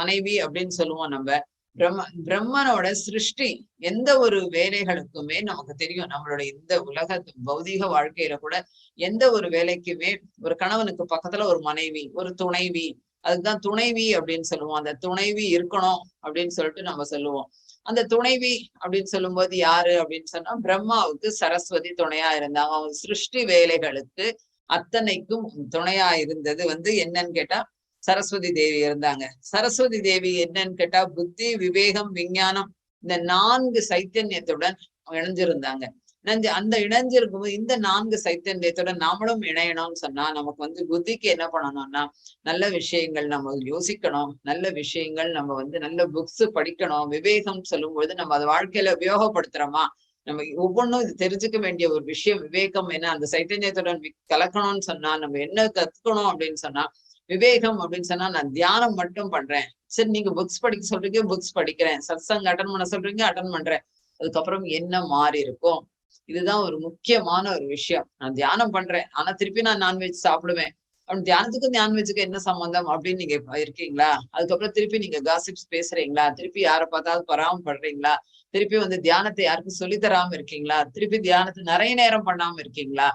மனைவி அப்படின்னு சொல்லுவோம் நம்ம. பிரம்ம பிரம்மனோட சிருஷ்டி எந்த ஒரு வேலைகளுக்குமே நமக்கு தெரியும். நம்மளோட இந்த உலக பௌதீக வாழ்க்கையில கூட எந்த ஒரு வேலைக்குமே ஒரு கணவனுக்கு பக்கத்துல ஒரு மனைவி ஒரு துணைவி அதுதான் துணைவி அப்படின்னு சொல்லுவோம். அந்த துணைவி இருக்கணும் அப்படின்னு சொல்லிட்டு நம்ம சொல்லுவோம். அந்த துணைவி அப்படின்னு சொல்லும்போது யாரு அப்படின்னு சொன்னா பிரம்மாவுக்கு சரஸ்வதி துணையா இருந்தாங்க. அவங்க சிருஷ்டி வேலைகளுக்கு அத்தனைக்கும் துணையா இருந்தது வந்து என்னன்னு கேட்டா சரஸ்வதி தேவி இருந்தாங்க. சரஸ்வதி தேவி என்னன்னு கேட்டா புத்தி விவேகம் விஞ்ஞானம் இந்த நான்கு சைத்தன்யத்துடன் இணைஞ்சிருந்தாங்க. இணைஞ்சு அந்த இணைஞ்சிருக்கும் இந்த நான்கு சைத்தன்யத்தோட நாமளும் இணையணும்னு சொன்னா நமக்கு வந்து புத்திக்கு என்ன பண்ணணும்னா நல்ல விஷயங்கள் நம்ம யோசிக்கணும். நல்ல விஷயங்கள் நம்ம வந்து நல்ல புக்ஸ் படிக்கணும். விவேகம் சொல்லும்போது நம்ம அதை வாழ்க்கையில உபயோகப்படுத்துறோமா? நம்ம ஒவ்வொன்றும் இது தெரிஞ்சுக்க வேண்டிய ஒரு விஷயம். விவேகம் என்ன? அந்த சைத்தன்யத்துடன் கலக்கணும்னு சொன்னா நம்ம என்ன கத்துக்கணும் அப்படின்னு சொன்னா விவேகம் அப்படின்னு சொன்னா நான் தியானம் மட்டும் பண்றேன். சரி நீங்க புக்ஸ் படிக்க சொல்றீங்க புக்ஸ் படிக்கிறேன். சத்சங் அட்டன் பண்ண சொல்றீங்க அட்டன் பண்றேன் அதுக்கப்புறம் என்ன மாறி இருக்கும்? இதுதான் ஒரு முக்கியமான ஒரு விஷயம். நான் தியானம் பண்றேன். ஆனா திருப்பி நான் நான்வெஜ் சாப்பிடுவேன். அப்படி தியானத்துக்கும் நான்வெஜ்ஜுக்கு என்ன சம்பந்தம் அப்படின்னு நீங்க இருக்கீங்களா? அதுக்கப்புறம் திருப்பி நீங்க காசிப்ஸ் பேசுறீங்களா? திருப்பி யாரை பார்த்தாலும் பராமப்படுறீங்களா திருப்பி வந்து தியானத்தை யாருக்கும் சொல்லி தராம இருக்கீங்களா? திருப்பி தியானத்தை நிறைய நேரம் பண்ணாம இருக்கீங்களா?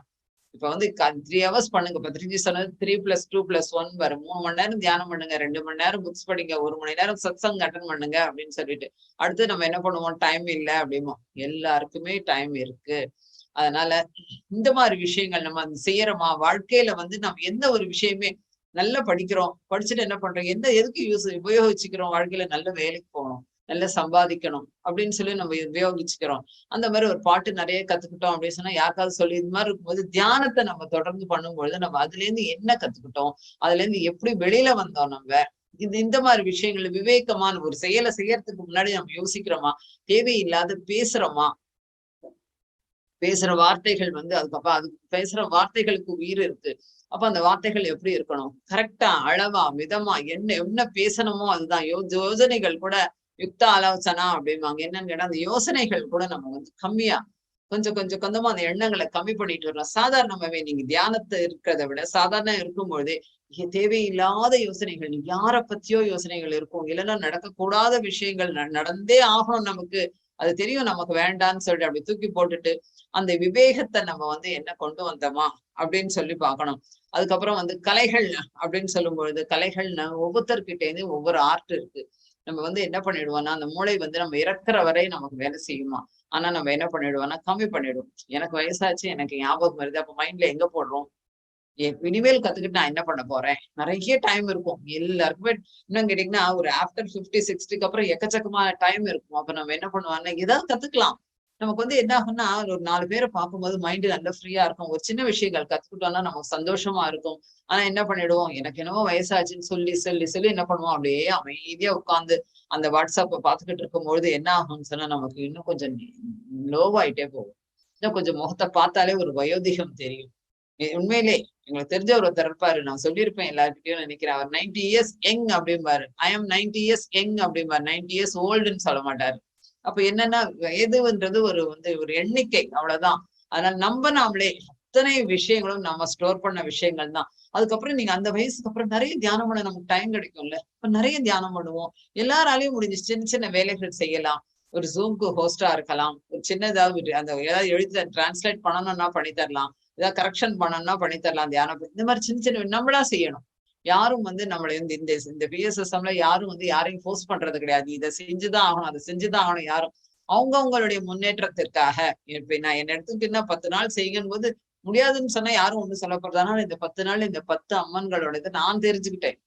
இப்ப வந்து த்ரீ ஹவர்ஸ் பண்ணுங்க. இப்ப சொன்னது three plus two plus one வரும். மூணு மணி நேரம் தியானம் பண்ணுங்க. ரெண்டு மணி நேரம் புக்ஸ் படிங்க. ஒரு மணி நேரம் சத் சங் அட்டன் பண்ணுங்க அப்படின்னு சொல்லிட்டு. அடுத்து நம்ம என்ன பண்ணுவோம்? டைம் இல்லை அப்படிமோ. எல்லாருக்குமே டைம் இருக்கு. அதனால இந்த மாதிரி விஷயங்கள் நம்ம செய்யறோமா? வாழ்க்கையில வந்து நம்ம எந்த ஒரு விஷயமே நல்லா படிக்கிறோம். படிச்சுட்டு என்ன பண்றோம்? எந்த எதுக்கு யூஸ் உபயோகிச்சுக்கிறோம்? வாழ்க்கையில நல்ல வேலைக்கு போகணும். நல்லா சம்பாதிக்கணும் அப்படின்னு சொல்லி நம்ம உபயோகிச்சுக்கிறோம். அந்த மாதிரி ஒரு பாட்டு நிறைய கத்துக்கிட்டோம் அப்படின்னு சொன்னா யாருக்காவது சொல்லி இது மாதிரி இருக்கும்போது தியானத்தை நம்ம தொடர்ந்து பண்ணும்பொழுது நம்ம அதுல இருந்து என்ன கத்துக்கிட்டோம் அதுல இருந்து எப்படி வெளியில வந்தோம் நம்ம இது இந்த மாதிரி விஷயங்கள் விவேகமான ஒரு செயலை செய்யறதுக்கு முன்னாடி நம்ம யோசிக்கிறோமா தேவையில்லாத பேசுறோமா? பேசுற வார்த்தைகள் வந்து அதுக்கப்புறம் அது பேசுற வார்த்தைகளுக்கு உயிர் இருக்கு. அப்ப அந்த வார்த்தைகள் எப்படி இருக்கணும்? கரெக்டா அளவா மிதமா என்ன என்ன பேசணுமோ அதுதான். யோ யோசனைகள் கூட யுக்த ஆலோசனா அப்படிம்பாங்க. என்னன்னு கேட்டா அந்த யோசனைகள் கூட நம்ம வந்து கம்மியா கொஞ்சம் கொஞ்சம் கொஞ்சமா அந்த எண்ணங்களை கம்மி பண்ணிட்டு வர்றோம். சாதாரணமாவே நீங்க தியானத்தை இருக்கிறத விட சாதாரண இருக்கும்பொழுது தேவையில்லாத யோசனைகள் யார பத்தியோ யோசனைகள் இருக்கும். இல்லைன்னா நடக்கக்கூடாத விஷயங்கள் நடந்தே ஆகணும் நமக்கு. அது தெரியும் நமக்கு வேண்டாம்னு சொல்லிட்டு அப்படி தூக்கி போட்டுட்டு அந்த விவேகத்தை நம்ம வந்து என்ன கொண்டு வந்தோமா அப்படின்னு சொல்லி பார்க்கணும். அதுக்கப்புறம் வந்து கலைகள் அப்படின்னு சொல்லும் பொழுது கலைகள்னா ஒவ்வொருத்தர்கிட்டேருந்து ஒவ்வொரு ஆர்ட் இருக்கு. நம்ம வந்து என்ன பண்ணிடுவோம்னா அந்த மூளை வந்து நம்ம இறக்குற வரை நமக்கு வேலை செய்யுமா? ஆனா நம்ம என்ன பண்ணிடுவோம்னா கம்மி பண்ணிடுவோம். எனக்கு வயசாச்சு எனக்கு ஞாபகம் வருது. அப்ப மைண்ட்ல எங்க போடுறோம்? இனிமேல் கத்துக்கிட்டு நான் என்ன பண்ண போறேன்? நிறைய டைம் இருக்கும். எல்லாருக்குமே இன்னும் கேட்டீங்கன்னா ஒரு ஆஃப்டர் பிப்டி சிக்ஸ்டிக்கு அப்புறம் எக்கச்சக்கமான டைம் இருக்கும். அப்ப நம்ம என்ன பண்ணுவோம்னா ஏதாவது கத்துக்கலாம். நமக்கு வந்து என்ன ஆகும்னா ஒரு நாலு பேரை பார்க்கும்போது மைண்டு நல்லா ஃப்ரீயா இருக்கும். ஒரு சின்ன விஷயங்கள் கத்துக்கிட்டோம்னா நமக்கு சந்தோஷமா இருக்கும். ஆனா என்ன பண்ணிடுவோம்? எனக்கு என்னவோ வயசாச்சுன்னு சொல்லி சொல்லி சொல்லி என்ன பண்ணுவோம்? அப்படியே அமைதியா உட்காந்து அந்த வாட்ஸ்அப்பை பார்த்துக்கிட்டு இருக்கும்பொழுது என்ன ஆகும்னு சொன்னா நமக்கு இன்னும் கொஞ்சம் லோவாயிட்டே போகும். இன்னும் கொஞ்சம் முகத்தை பார்த்தாலே ஒரு வயோதிகம் தெரியும். உண்மையிலே எங்களுக்கு தெரிஞ்ச ஒருத்தர் இருப்பாரு. நான் சொல்லியிருப்பேன் எல்லாருக்கிட்டையும் நினைக்கிறேன். அவர் நைன்டி இயர்ஸ் யங் அப்படிம்பாரு. I am ninety years young அப்படிம்பாரு. நைன்டி இயர்ஸ் ஓல்டுன்னு சொல்ல மாட்டாரு. அப்ப என்னன்னா எதுன்றது ஒரு வந்து ஒரு எண்ணிக்கை அவ்வளவுதான். அதனால நம்ம நாமளே அத்தனை விஷயங்களும் நம்ம ஸ்டோர் பண்ண விஷயங்கள் தான். அதுக்கப்புறம் நீங்க அந்த வயசுக்கு அப்புறம் நிறைய தியானம் பண்ண நமக்கு டைம் கிடைக்கும்ல. இப்ப நிறைய தியானம் பண்ணுவோம். எல்லாராலையும் முடிஞ்சு சின்ன சின்ன வேலைகள் செய்யலாம். ஒரு ஜூம்க்கு ஹோஸ்டா இருக்கலாம். ஒரு சின்ன ஏதாவது அந்த ஏதாவது எழுதி டிரான்ஸ்லேட் பண்ணணும்னா பண்ணி தரலாம். ஏதாவது கரெக்ஷன் பண்ணணும்னா பண்ணி தரலாம் தியானம். இந்த மாதிரி சின்ன சின்ன நம்மளா செய்யணும். யாரும் வந்து நம்மளை வந்து இந்த இந்த பிஎஸ்எஸ்எம்ல யாரும் வந்து யாரையும் ஃபோர்ஸ் பண்றது கிடையாது. இதை செஞ்சுதான் ஆகணும் அதை செஞ்சுதான் ஆகணும் யாரும். அவங்கவுங்களுடைய முன்னேற்றத்திற்காக இப்ப நான் என்ன எடுத்துக்கிட்டா பத்து நாள் செய்யும் போது முடியாதுன்னு சொன்னா யாரும் ஒண்ணு சொல்லப்படுறதுனால இந்த பத்து நாள் இந்த பத்து அம்மன்களோட இதை நான் தெரிஞ்சுக்கிட்டேன்.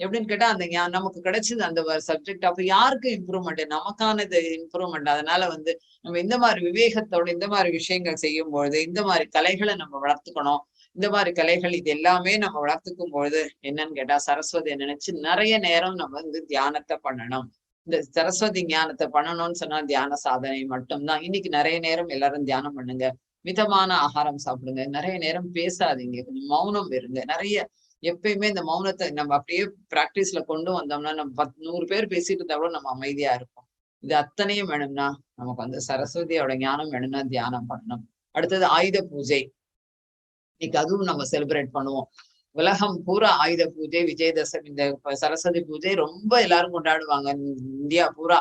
எப்படின்னு கேட்டா அந்த நமக்கு கிடைச்சது அந்த சப்ஜெக்ட் அப்ப யாருக்கு இம்ப்ரூவ்மெண்ட் நமக்கானது இம்ப்ரூவ்மெண்ட் அதனால வந்து நம்ம இந்த மாதிரி விவேகத்தோட இந்த மாதிரி விஷயங்கள் செய்யும் பொழுது இந்த மாதிரி கலைகளை நம்ம வளர்த்துக்கணும். இந்த மாதிரி கலைகள் இது எல்லாமே நம்ம வளர்த்துக்கும் பொழுது என்னன்னு கேட்டா சரஸ்வதியை நினைச்சு நிறைய நேரம் நம்ம வந்து தியானத்தை பண்ணணும். இந்த சரஸ்வதி ஞானத்தை பண்ணணும்னு சொன்னா தியான சாதனை மட்டும்தான். இன்னைக்கு நிறைய நேரம் எல்லாரும் தியானம் பண்ணுங்க. மிதமான ஆகாரம் சாப்பிடுங்க. நிறைய நேரம் பேசாதீங்க. கொஞ்சம் மௌனம் இருங்க. நிறைய எப்பயுமே இந்த மௌனத்தை நம்ம அப்படியே பிராக்டிஸ்ல கொண்டு வந்தோம்னா நம்ம பத் நூறு பேர் பேசிட்டு இருந்தா கூட நம்ம அமைதியா இருப்போம். இது அத்தனையும் வேணும்னா நமக்கு வந்து சரஸ்வதியோட ஞானம் வேணும்னா தியானம் பண்ணணும். அடுத்தது ஆயுத பூஜை. இன்னைக்கு அதுவும் நம்ம செலிப்ரேட் பண்ணுவோம். உலகம் பூரா ஆயுத பூஜை விஜயதசமி இந்த சரஸ்வதி பூஜை ரொம்ப எல்லாரும் கொண்டாடுவாங்க. இந்தியா பூரா.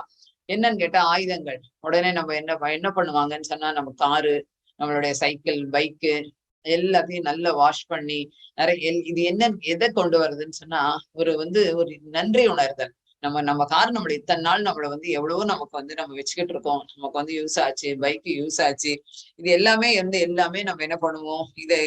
என்னன்னு கேட்டா ஆயுதங்கள். உடனே நம்ம என்ன என்ன பண்ணுவாங்கன்னு சொன்னா நம்ம காரு நம்மளுடைய சைக்கிள் பைக்கு எல்லாத்தையும் நல்லா வாஷ் பண்ணி நிறைய இது என்ன எதை கொண்டு வருதுன்னு சொன்னா ஒரு வந்து ஒரு நன்றி உணர்தல். நம்ம நம்ம கார் நம்மள இத்தனை நாள் நம்மள வந்து எவ்வளவோ நமக்கு வந்து நம்ம வச்சுக்கிட்டு இருக்கோம். நமக்கு வந்து யூஸ் ஆச்சு பைக்கு யூஸ் ஆச்சு. இது எல்லாமே வந்து எல்லாமே நம்ம என்ன பண்ணுவோம்? இதை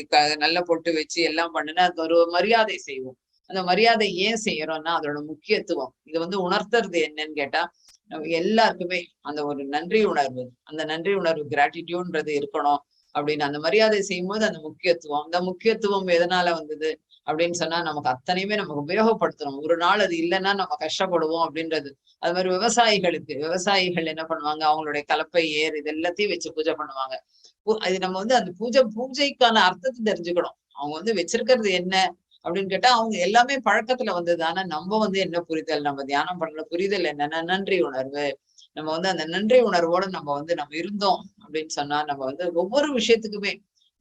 நல்லா பொட்டு வச்சு எல்லாம் பண்ணுனா அது ஒரு மரியாதை செய்வோம். அந்த மரியாதை ஏன் செய்யறோம்னா அதோட முக்கியத்துவம். இது வந்து உணர்த்துறது என்னன்னு கேட்டா நம்ம எல்லாருக்குமே அந்த ஒரு நன்றி உணர்வு. அந்த நன்றி உணர்வு கிராட்டிடியூன்றது இருக்கணும் அப்படின்னு அந்த மரியாதை செய்யும் போது அந்த முக்கியத்துவம். அந்த முக்கியத்துவம் எதனால வந்தது? அப்படின்னு சொன்னா நமக்கு அத்தனையுமே நமக்கு உபயோகப்படுத்தணும். ஒரு நாள் அது இல்லைன்னா நம்ம கஷ்டப்படுவோம் அப்படின்றது. அது மாதிரி விவசாயிகளுக்கு விவசாயிகள் என்ன பண்ணுவாங்க? அவங்களுடைய கலப்பை ஏர் இது எல்லாத்தையும் வச்சு பூஜை பண்ணுவாங்க. அது நம்ம வந்து அந்த பூஜை பூஜைக்கான அர்த்தத்தை தெரிஞ்சுக்கணும். அவங்க வந்து வச்சிருக்கிறது என்ன அப்படின்னு கேட்டா அவங்க எல்லாமே பழக்கத்துல வந்தது ஆனா நம்ம வந்து என்ன புரிதல்? நம்ம தியானம் பண்ற புரிதல் என்னன்னா நன்றி உணர்வு. நம்ம வந்து அந்த நன்றி உணர்வோட நம்ம வந்து நம்ம இருந்தோம் அப்படின்னு சொன்னா நம்ம வந்து ஒவ்வொரு விஷயத்துக்குமே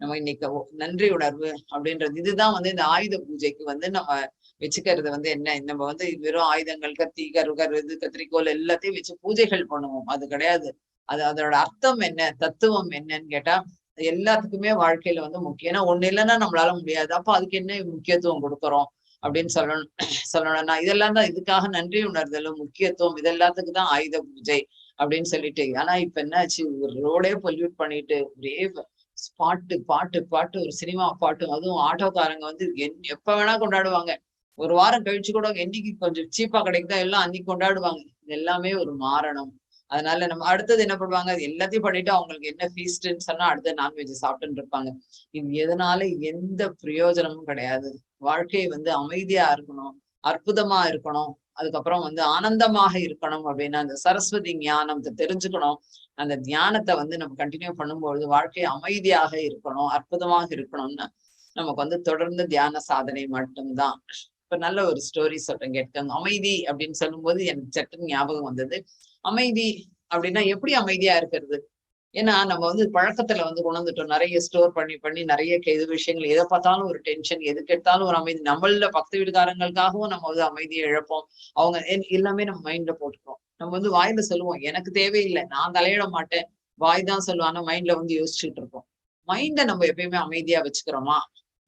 நம்ம இன்னைக்கு நன்றி உணர்வு அப்படின்றது இதுதான் வந்து இந்த ஆயுத பூஜைக்கு வந்து நம்ம வச்சுக்கிறது வந்து என்ன? நம்ம வந்து வெறும் ஆயுதங்கள் கத்தி கருகர் இது கத்திரிக்கோல் எல்லாத்தையும் வச்சு பூஜைகள் பண்ணுவோம். அது கிடையாது. அது அதோட அர்த்தம் என்ன? தத்துவம் என்னன்னு கேட்டா எல்லாத்துக்குமே வாழ்க்கையில வந்து முக்கியம். ஏன்னா ஒண்ணு இல்லைன்னா நம்மளால முடியாது. அப்ப அதுக்கு என்ன முக்கியத்துவம் கொடுக்குறோம் அப்படின்னு சொல்லணும். சொல்லணும்னா இதெல்லாம் தான் இதுக்காக நன்றி உணர்தலும் முக்கியத்துவம் இதெல்லாத்துக்கு தான் ஆயுத பூஜை அப்படின்னு சொல்லிட்டு. ஆனா இப்ப என்னாச்சு? ஒரு ரோடே பொல்யூட் பண்ணிட்டு ஒரே பாட்டு பாட்டு பாட்டு ஒரு சினிமா பாட்டு. அதுவும் ஆட்டோக்காரங்க வந்து என் எப்ப வேணா கொண்டாடுவாங்க. ஒரு வாரம் கழிச்சு கூட என்னைக்கு கொஞ்சம் சீப்பா கிடைக்குதா எல்லாம் அன்னைக்கு கொண்டாடுவாங்க. இது எல்லாமே ஒரு மாறணும். அதனால நம்ம அடுத்தது என்ன பண்ணுவாங்க அது எல்லாத்தையும் பண்ணிட்டு அவங்களுக்கு என்ன ஃபீஸ்ட்ன்னு சொன்னா அடுத்த நான்வெஜ் சாப்பிட்டுன்னு இருப்பாங்க. இது எதனால எந்த பிரயோஜனமும் கிடையாது. வாழ்க்கை வந்து அமைதியா இருக்கணும் அற்புதமா இருக்கணும். அதுக்கப்புறம் வந்து ஆனந்தமாக இருக்கணும் அப்படின்னா அந்த சரஸ்வதி ஞானம் தெரிஞ்சுக்கணும். அந்த தியானத்தை வந்து நம்ம கண்டினியூ பண்ணும்பொழுது வாழ்க்கை அமைதியாக இருக்கணும் அற்புதமாக இருக்கணும்னு நமக்கு வந்து தொடர்ந்து தியான சாதனை மட்டும்தான். இப்ப நல்ல ஒரு ஸ்டோரி சொல்றேன் கேட்கங்க அமைதி அப்படின்னு சொல்லும்போது எனக்கு சட்டன் ஞாபகம் வந்தது. அமைதி அப்படின்னா எப்படி அமைதியா இருக்கிறது? ஏன்னா நம்ம வந்து பழக்கத்துல வந்து உணர்ந்துட்டோம். நிறைய ஸ்டோர் பண்ணி பண்ணி நிறைய இது விஷயங்கள் எதை பார்த்தாலும் ஒரு டென்ஷன் எதுக்கு எடுத்தாலும் ஒரு அமைதி. நம்மள பக்த வீடுகாரங்களுக்காகவும் நம்ம வந்து அமைதியை இழப்போம். அவங்க எல்லாமே நம்ம மைண்ட்ல போட்டுக்கிறோம். நம்ம வந்து வாயில சொல்லுவோம் எனக்கு தேவையில்லை நான் தலையிட மாட்டேன். வாய் தான் சொல்லுவாங்க மைண்ட்ல வந்து யோசிச்சுட்டு இருப்போம். மைண்ட நம்ம எப்பயுமே அமைதியா வச்சுக்கிறோமா?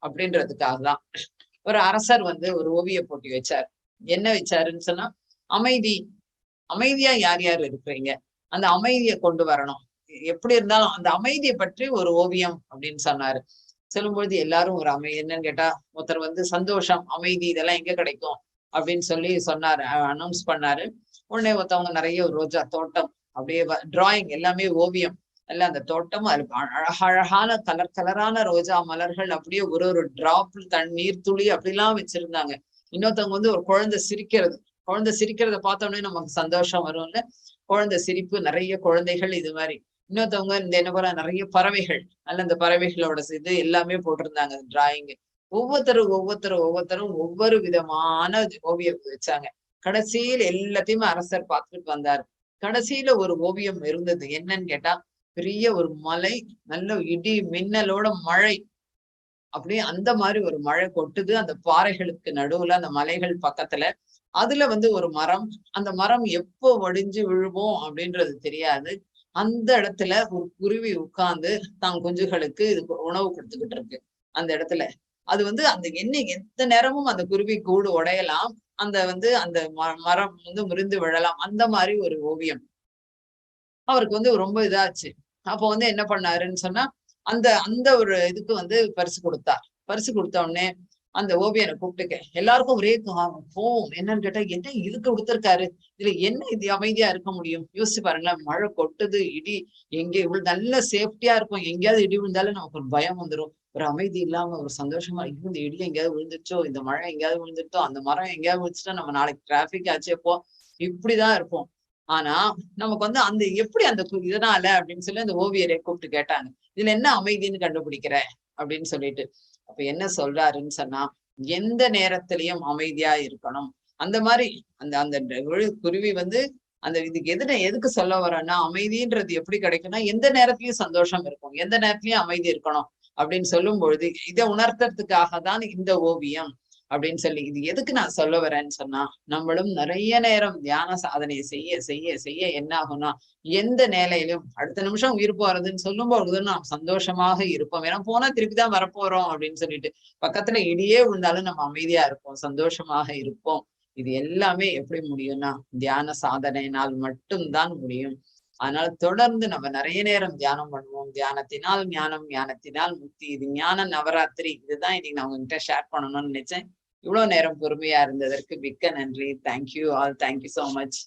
அப்படின்றதுக்காக தான். ஒரு அரசர் வந்து ஒரு ஓவிய போட்டி வச்சார். என்ன வச்சாருன்னு சொன்னா அமைதி அமைதியா யார் யார் இருக்கிறீங்க? அந்த அமைதியை கொண்டு வரணும். எப்படி இருந்தாலும் அந்த அமைதியை பற்றி ஒரு ஓவியம் அப்படின்னு சொன்னாரு. சொல்லும்பொழுது எல்லாரும் ஒரு அமை என்னன்னு கேட்டா ஒருத்தர் வந்து சந்தோஷம் அமைதி இதெல்லாம் எங்க கிடைக்கும்? அப்படின்னு சொல்லி சொன்னாரு அனௌன்ஸ் பண்ணாரு. உடனே ஒருத்தவங்க நிறைய ரோஜா தோட்டம் அப்படியே டிராயிங் எல்லாமே ஓவியம். எல்லாம் அந்த தோட்டம் அது அழகான கலர் கலரான ரோஜா மலர்கள் அப்படியே ஒரு ஒரு டிராப் தண்ணீர் துளி அப்படிலாம் வச்சிருந்தாங்க. இன்னொருத்தவங்க வந்து ஒரு குழந்தை சிரிக்கிறது. குழந்தை சிரிக்கிறத பார்த்தோன்னே நமக்கு சந்தோஷம் வரும்ல. குழந்தை சிரிப்பு நிறைய குழந்தைகள் இது மாதிரி. இன்னொருத்தவங்க இந்த என்ன போல நிறைய பறவைகள் அல்ல அந்த பறவைகளோட இது எல்லாமே போட்டிருந்தாங்க டிராயிங் ஒவ்வொருத்தரும் ஒவ்வொருத்தரும் ஒவ்வொருத்தரும் ஒவ்வொரு விதமான ஓவியம் வச்சாங்க. கடைசியில் எல்லாத்தையுமே அரசர் பார்த்துட்டு வந்தார். கடைசியில ஒரு ஓவியம் இருந்தது. என்னன்னு கேட்டா பெரிய ஒரு மலை நல்ல இடி மின்னலோட மழை. அப்படியே அந்த மாதிரி ஒரு மழை கொட்டுது. அந்த பாறைகளுக்கு நடுவுல அந்த மலைகள் பக்கத்துல. அதுல வந்து ஒரு மரம். அந்த மரம் எப்போ வடிஞ்சு விழுவோம் அப்படின்றது தெரியாது. அந்த இடத்துல ஒரு குருவி உட்கார்ந்து தான் குஞ்சுகளுக்கு இது உணவு கொடுத்துக்கிட்டு இருக்கு. அந்த இடத்துல. அது வந்து அந்த என்ன எந்த நேரமும் அந்த குருவி கூடு உடையலாம். அந்த வந்து அந்த மரம் வந்து முறிந்து விழலாம். அந்த மாதிரி ஒரு ஓவியம். அவருக்கு வந்து ரொம்ப இதாச்சு. அப்போ வந்து என்ன பண்ணாருன்னு சொன்னா அந்த அந்த ஒரு இதுக்கு வந்து பரிசு கொடுத்தார். பரிசு கொடுத்த உடனே அந்த ஓவியனை கூப்பிட்டுக்க. எல்லாருக்கும் ஒரே கோவம் என்னன்னு கேட்டா என்ன இதுக்கு கொடுத்துருக்காரு. இதுல என்ன இது அமைதியா இருக்க முடியும்? யோசிச்சு பாருங்களேன். மழை கொட்டுது இடி எங்க இவ்வளவு நல்ல சேஃப்டியா இருக்கும். எங்கேயாவது இடி விழுந்தாலும் நமக்கு ஒரு பயம் வந்துடும் ஒரு அமைதி இல்லாம ஒரு சந்தோஷமா இந்த இடி எங்கேயாவது விழுந்துச்சோ இந்த மழை எங்கேயாவது விழுந்துட்டோ அந்த மரம் எங்கேயாவது விழுந்துட்டா நம்ம நாளைக்கு டிராபிக் ஆச்சேப்போ இப்படிதான் இருப்போம். ஆனா நமக்கு வந்து அந்த எப்படி அந்த இதனால அப்படின்னு சொல்லி அந்த ஓவியரை கூப்பிட்டு கேட்டாங்க. இதுல என்ன அமைதின்னு கண்டுபிடிக்கிற? அப்படின்னு சொல்லிட்டு. அப்ப என்ன சொல்றாருன்னு சொன்னா எந்த நேரத்திலையும் அமைதியா இருக்கணும். அந்த மாதிரி அந்த அந்த குருவி வந்து அந்த இதுக்கு எதுன எதுக்கு சொல்ல வரேன்னா அமைதின்றது எப்படி கிடைக்கும்னா எந்த நேரத்திலயும் சந்தோஷம் இருக்கும். எந்த நேரத்திலயும் அமைதி இருக்கணும் அப்படின்னு சொல்லும் பொழுது இதை உணர்த்துறதுக்காக தான் இந்த ஓவியம். அப்படின்னு சொல்லி இது எதுக்கு நான் சொல்ல வரேன்னு சொன்னா நம்மளும் நிறைய நேரம் தியான சாதனையை செய்ய செய்ய செய்ய என்ன ஆகும்னா எந்த நிலையிலும் அடுத்த நிமிஷம் உயிர் போறதுன்னு சொல்லும் பொழுது நாம் சந்தோஷமாக இருப்போம். ஏன்னா போனா திருப்பிதான் வரப்போறோம் அப்படின்னு சொல்லிட்டு பக்கத்துல இடியே விழுந்தாலும் நம்ம அமைதியா இருப்போம் சந்தோஷமாக இருப்போம். இது எல்லாமே எப்படி முடியும்னா தியான சாதனையினால் மட்டும்தான் முடியும். அதனால தொடர்ந்து நம்ம நிறைய நேரம் தியானம் பண்ணுவோம். தியானத்தினால் ஞானம் ஞானத்தினால் முக்தி. இது ஞான நவராத்திரி. இதுதான் இன்னைக்கு நான் உங்ககிட்ட ஷேர் பண்ணணும்னு நினைச்சேன். இவ்வளவு நேரம் பொறுமையா இருந்ததற்கு மிக்க நன்றி. Thank you all thank you so much